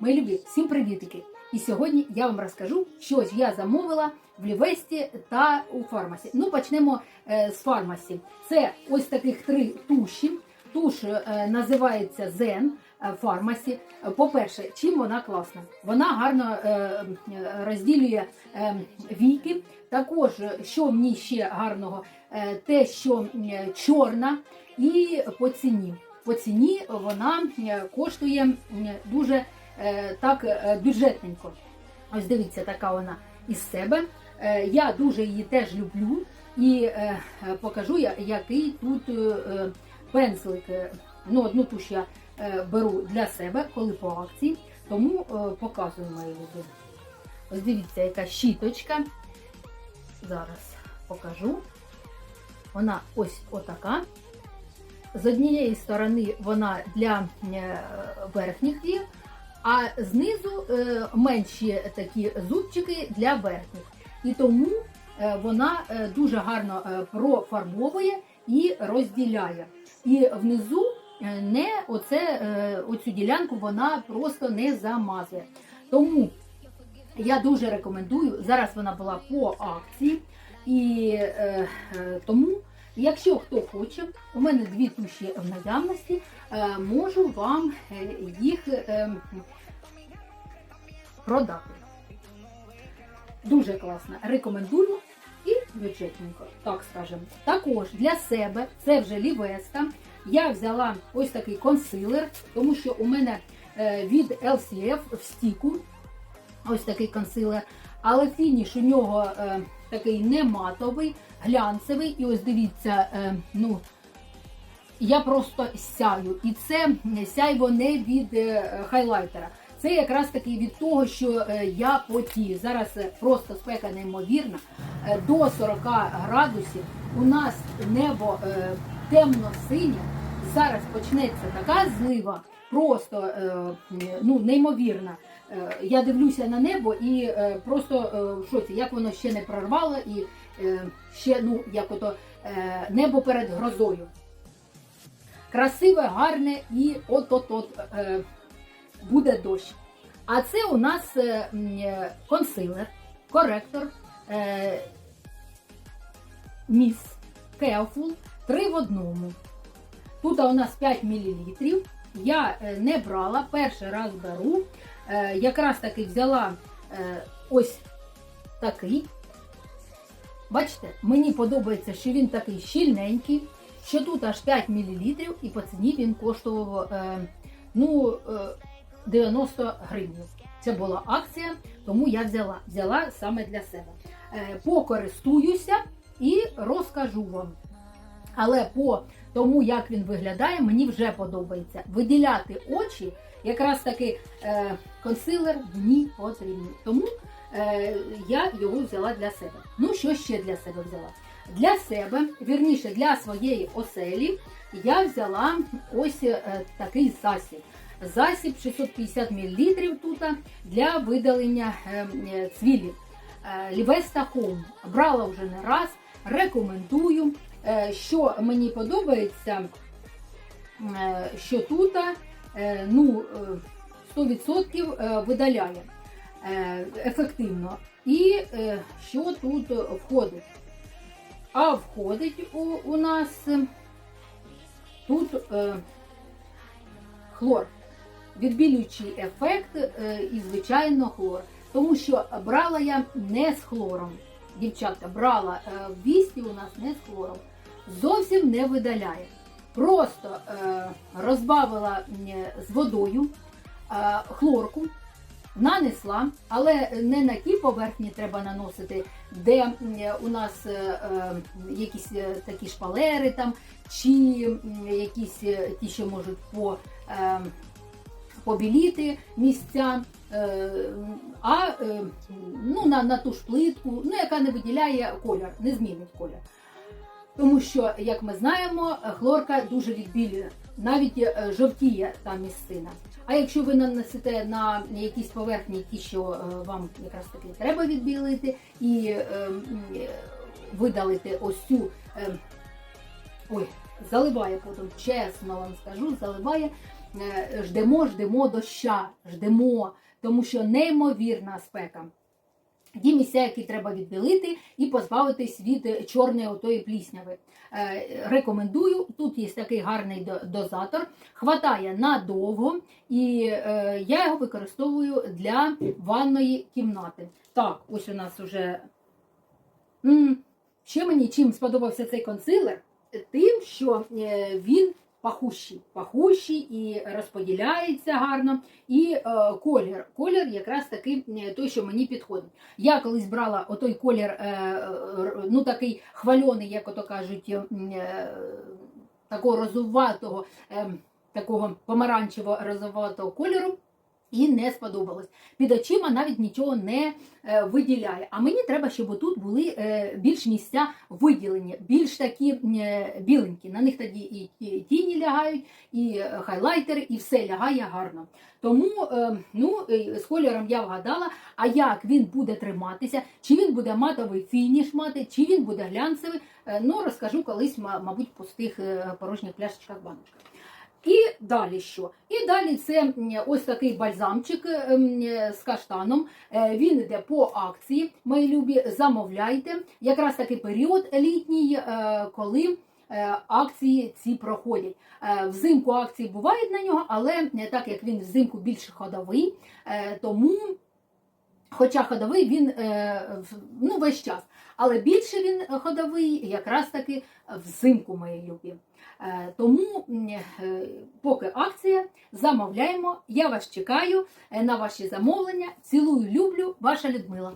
Мої любі, всім привітики! І сьогодні я вам розкажу, що я замовила в Лівесті та у фармасі. Ну, почнемо е, з фармасі. Це ось таких три туші. Туш е, називається Zen е, фармасі. По-перше, чим вона класна? Вона гарно е, е, розділює е, віки. Також, що ній ще гарного, е, те, що е, чорна, і по ціні. По ціні вона е, коштує дуже так е, бюджетненько. Ось дивіться, така вона із себе. Е, Я дуже її теж люблю і е, е, покажу, який тут е, е, пензлик. Е, Ну, одну туш я е, беру для себе, коли по акції, тому е, показую мої люди. Ось дивіться, яка щіточка. Зараз покажу. Вона ось отака. З однієї сторони вона для е, верхніх вій, а знизу е, менші такі зубчики для верхніх. І тому е, вона е, дуже гарно профарбовує і розділяє. І внизу не оце, оцю ділянку вона просто не замазує. Тому я дуже рекомендую. Зараз вона була по акції, і е, тому, якщо хто хоче, у мене дві туші в наявності, е, можу вам е, їх е, продати. Дуже класно. Рекомендую і бюджетненько, так скажемо. Також для себе це вже лівеста. Я взяла ось такий консилер, тому що у мене від LCF в стіку ось такий консилер. Але фініш у нього такий не матовий, глянцевий. І ось дивіться, е, ну я просто сяю. І це сяйво не від е, хайлайтера. Це якраз таки від того, що е, я потію. Зараз просто спека неймовірна. До 40 градусів у нас небо темно-синє. Зараз почнеться така злива, просто ну, неймовірна. Я дивлюся на небо і просто в шоці, як воно ще не прорвало, і ще ну, як ото е, небо перед грозою. Красиве, гарне і от-от-от е, буде дощ. А це у нас е, е, консилер, коректор, е, міс, кеофул, три в одному. Тут у нас 5 мл. Я е, не брала, перший раз беру. Е, Якраз таки взяла е, ось такий. Бачите, мені подобається, що він такий щільненький, що тут аж 5 мл, і по ціні він коштував е, ну, е, 90 гривень. Це була акція, тому я взяла. Взяла саме для себе. Е, покористуюся і розкажу вам. Але по тому, як він виглядає, мені вже подобається. Виділяти очі, якраз таки е, консилер мені потрібен. Тому е, я його взяла для себе. Ну, що ще для себе взяла? Для себе, вірніше, для своєї оселі, я взяла ось е, такий засіб. Засіб 650 мл тут для видалення е, е, цвілів. Е, Лівеста Home. Брала вже не раз, рекомендую. Е, Що мені подобається, е, що тут е, ну, е, 100% е, видаляє е, ефективно. І е, що тут входить? А входить у, у нас е, тут е, хлор. Відбілюючий ефект е, і, звичайно, хлор. Тому що брала я не з хлором. Дівчатка, брала е, в вісті у нас не з хлором. Зовсім не видаляє. Просто е, розбавила з водою е, хлорку, нанесла, але не на ті поверхні треба наносити, де у нас е, е, якісь е, такі шпалери там, чи якісь ті, що можуть по. Побіліти місця, а ну, на, на ту ж плитку, ну, яка не виділяє колір, не змінить колір. Тому що, як ми знаємо, хлорка дуже відбілює, навіть е, жовтіє та місцина. А якщо ви нанесете на якісь поверхні, ті, що е, вам якраз таки треба відбілити, і е, видалити ось цю, ой, заливає потім, чесно вам скажу, заливає ждемо, ждемо доща, ждемо, тому що неймовірна спека. Ті місця, які треба відбілити і позбавитись від е, чорної отої плісняви. Е, Рекомендую. Тут є такий гарний дозатор, хватає надовго, і е, я його використовую для ванної кімнати. Так, ось у нас вже. Ще мені чим сподобався цей консилер, тим, що він пахущий, пахущий і розподіляється гарно. І е, колір. Колір якраз такий е, той, що мені підходить. Я колись брала отой колір, е, ну такий хвальоний, як ото кажуть, е, такого розуватого, е, такого помаранчево-розуватого кольору. І не сподобалось. Під очима навіть нічого не е, виділяє. А мені треба, щоб тут були е, більш місця виділені, більш такі е, біленькі. На них тоді і, і тіні лягають, і е, хайлайтери, і все лягає гарно. Тому е, ну, е, з кольором я вгадала, а як він буде триматися, чи він буде матовий фініш мати, чи він буде глянцевий, е, ну розкажу колись, мабуть, в пустих е, порожніх пляшечках баночках. І далі що? І далі це ось такий бальзамчик е, е, з каштаном. Е, Він йде по акції. Мої любі, замовляйте. Якраз такий період літній, коли акції ці проходять. Взимку акції бувають на нього, але так як він взимку більш ходовий, тому. Хоча ходовий він е, ну, весь час, але більше він ходовий якраз таки взимку, мої любі. Е, Тому, е, поки акція, замовляємо. Я вас чекаю на ваші замовлення. Цілую, люблю, ваша Людмила.